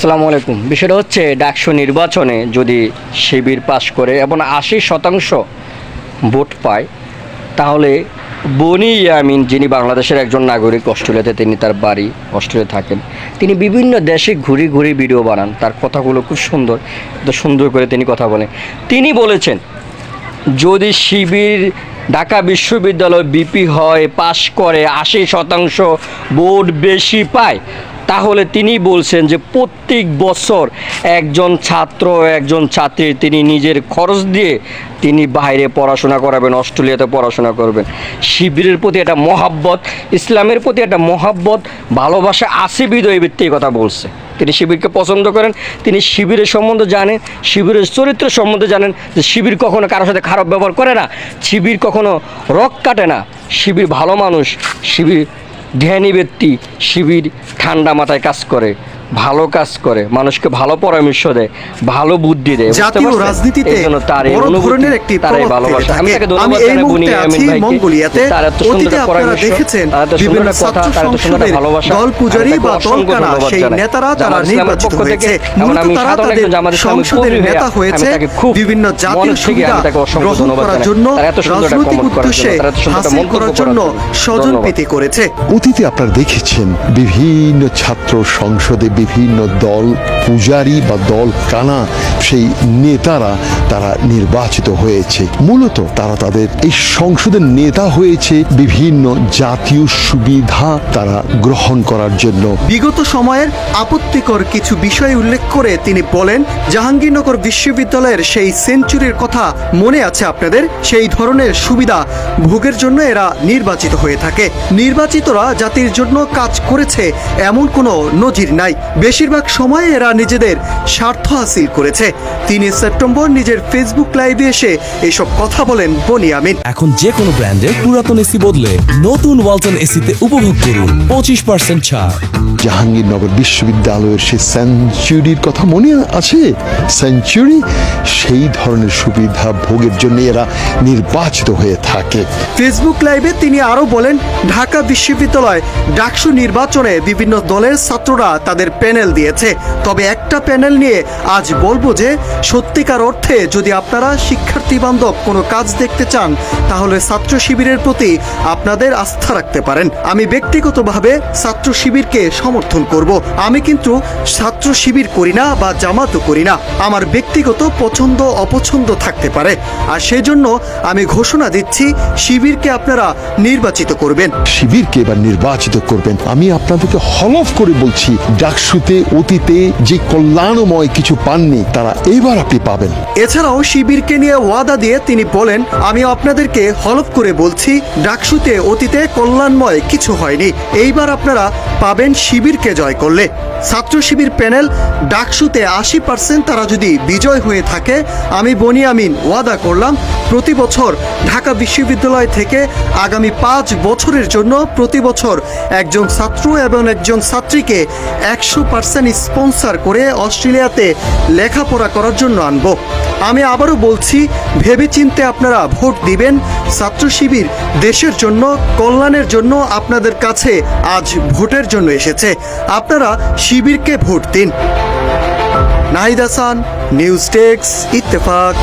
আসসালামু আলাইকুম। বিষয়টা হচ্ছে ডাকসু নির্বাচনে যদি শিবির পাশ করে এবং আশি শতাংশ ভোট পায়, তাহলে বনি ইয়ামিন, যিনি বাংলাদেশের একজন নাগরিক, অস্ট্রেলিয়াতে তিনি তার বাড়ি অস্ট্রেলিয়া থাকেন, তিনি বিভিন্ন দেশে ঘুরে ঘুরে ভিডিও বানান। তার কথাগুলো খুব সুন্দর তো সুন্দর করে তিনি কথা বলেন। তিনি বলেছেন, যদি শিবির ঢাকা বিশ্ববিদ্যালয় বিপি হয়, পাশ করে আশি শতাংশ ভোট বেশি পায় তাহলে তিনি বলছেন যে প্রত্যেক বছর একজন ছাত্র একজন ছাত্রী তিনি নিজের খরচ দিয়ে তিনি বাইরে পড়াশোনা করাবেন, অস্ট্রেলিয়াতে পড়াশোনা করবেন। শিবিরের প্রতি একটা মহাব্বত, ইসলামের প্রতি একটা মহাব্বত, ভালোবাসা আছে বিদয় ব্যক্তি কথা বলছে। তিনি শিবিরকে পছন্দ করেন, তিনি শিবিরের সম্বন্ধে জানেন, শিবিরের চরিত্র সম্বন্ধে জানেন যে শিবির কখনো কারোর সাথে খারাপ ব্যবহার করে না, শিবির কখনো রক কাটে না, শিবির ভালো মানুষ, শিবির ধ্যানী ব্যক্তি শিবির ঠান্ডা মাথায় কাজ করে। ভালো কাজ করে মানুষকে ভালো পরামর্শ দেয় ভালো বুদ্ধি দেয় জাতীয় রাজনীতিতে তার এই বড় ধরনের একটি তার এই ভালোবাসা আমি তাকে ধন্যবাদ আমি এই জানাই মুহূর্তে আছি। মঙ্গোলিয়াতে। তার এত সুন্দর অতীতে আপনারা পরামর্শ, দেখেছেন তার বিভিন্ন কথা, ছাত্র তার এত সুন্দর সংসদের ভালোবাসা, দল পূজারী বা দলকানা সেই নেতারা তারা নির্বাচিত হয়েছে মূলত আমি তারা সাধারণ তাদের একজন জামাত সংসদের নেতা হয়েছে তাকে খুব বিভিন্ন জাতির সুবিধা আমি তাকে অসংখ্য গ্রহণ ধন্যবাদ করার জন্য তার এত সুন্দর একটা রাজনৈতিক করার জন্য, উদ্দেশ্যে তার এত সুন্দর একটা হাসিল মন্তব্য করার জন্য জন্য। স্বজন ধন্যবাদ। প্রীতি করেছে অতীতে আপনারা দেখেছেন বিভিন্ন ছাত্র সংসদে বিভিন্ন দল পূজারী বা দল কানা সেই নেতারা তারা নির্বাচিত হয়েছে। মূলত তারা তাদের এই সংসদের নেতা হয়েছে, বিভিন্ন জাতীয় সুবিধা তারা গ্রহণ করার জন্য। বিগত সময়ের আপত্তিকর কিছু বিষয় উল্লেখ করে তিনি বলেন, জাহাঙ্গীরনগর বিশ্ববিদ্যালয়ের সেই সেঞ্চুরির কথা মনে আছে আপনাদের? সেই ধরনের সুবিধা ভোগের জন্য এরা নির্বাচিত হয়ে থাকে। নির্বাচিতরা জাতির জন্য কাজ করেছে এমন কোনো নজির নাই। বেশিরভাগ সময় এরা নিজেদের স্বার্থ হাসিল করেছে। তিন সেপ্টেম্বর নিজের ফেসবুক লাইভে এসে এসব কথা বলেন বনিয়ামিন এখন যে কোনো ব্র্যান্ডের পুরাতন এসি বদলে নতুন ওয়ালটন এসিতে উপভোগ করুন পঁচিশ পার্সেন্ট ছাড়। জাহাঙ্গীরনগর বিশ্ববিদ্যালয়ের সেই সেঞ্চুরির কথা মনে আছে? সেঞ্চুরি সেই ধরনের সুবিধা ভোগের জন্য এরা নির্বাচিত হয়ে থাকে। ফেসবুক লাইভে তিনি আরও বলেন ঢাকা বিশ্ববিদ্যালয় ডাকসু নির্বাচনে বিভিন্ন দলের ছাত্ররা তাদের প্যানেল দিয়েছে। তবে একটা প্যানেল নিয়ে আজ বলব যে সত্যিকার অর্থে যদি আপনারা শিক্ষার্থী বান্ধব কোনো কাজ দেখতে চান, তাহলে ছাত্র শিবিরের প্রতি আপনাদের আস্থা রাখতে পারেন। আমি ব্যক্তিগতভাবে ছাত্র শিবিরকে সমর্থন করব। আমি কিন্তু ছাত্র শিবির করি না বা জামাতও করি না। আমার ব্যক্তিগত পছন্দ অপছন্দ থাকতে পারে। আর সেই জন্য আমি ঘোষণা দিচ্ছি, শিবিরকে আপনারা নির্বাচিত করবেন। শিবিরকে এবার নির্বাচিত করবেন। আমি আপনাদেরকে হলফ করে বলছি, ডাকসুতে, অতীতে যে কল্যাণময় কিছু পাননি, তারা এবার আপনি পাবেন। এছাড়াও শিবিরকে নিয়ে ওয়াদা দিয়ে তিনি বলেন, আমি আপনাদেরকে হলফ করে বলছি, ডাকসুতে অতীতে কল্যাণময় কিছু হয়নি। এইবার আপনারা পাবেন শিবিরকে জয় করলে। ছাত্র শিবির প্যানেল, ডাকসুতে আশি পার্সেন্ট তারা যদি বিজয় হয়ে থাকে, আমি বনিয়ামিন ওয়াদা করলাম প্রতি বছর ঢাকা বিশ্ববিদ্যালয় থেকে আগামী পাঁচ বছরের জন্য প্রতি বছর একজন ছাত্র এবং একজন ছাত্রীকে একশো পার্সেন্ট স্পন্সার করে অস্ট্রেলিয়াতে লেখাপড়া করার জন্য আনব। আমি আবারও বলছি, ভেবেচিন্তে আপনারা ভোট দিবেন ছাত্র শিবির দেশের জন্য, কল্যাণের জন্য আপনাদের কাছে আজ ভোটের জন্য এসেছে। আপনারা শিবিরকে ভোট দিন। নাহিদ হাসান, নিউজ টেক্স ইত্তেফাক।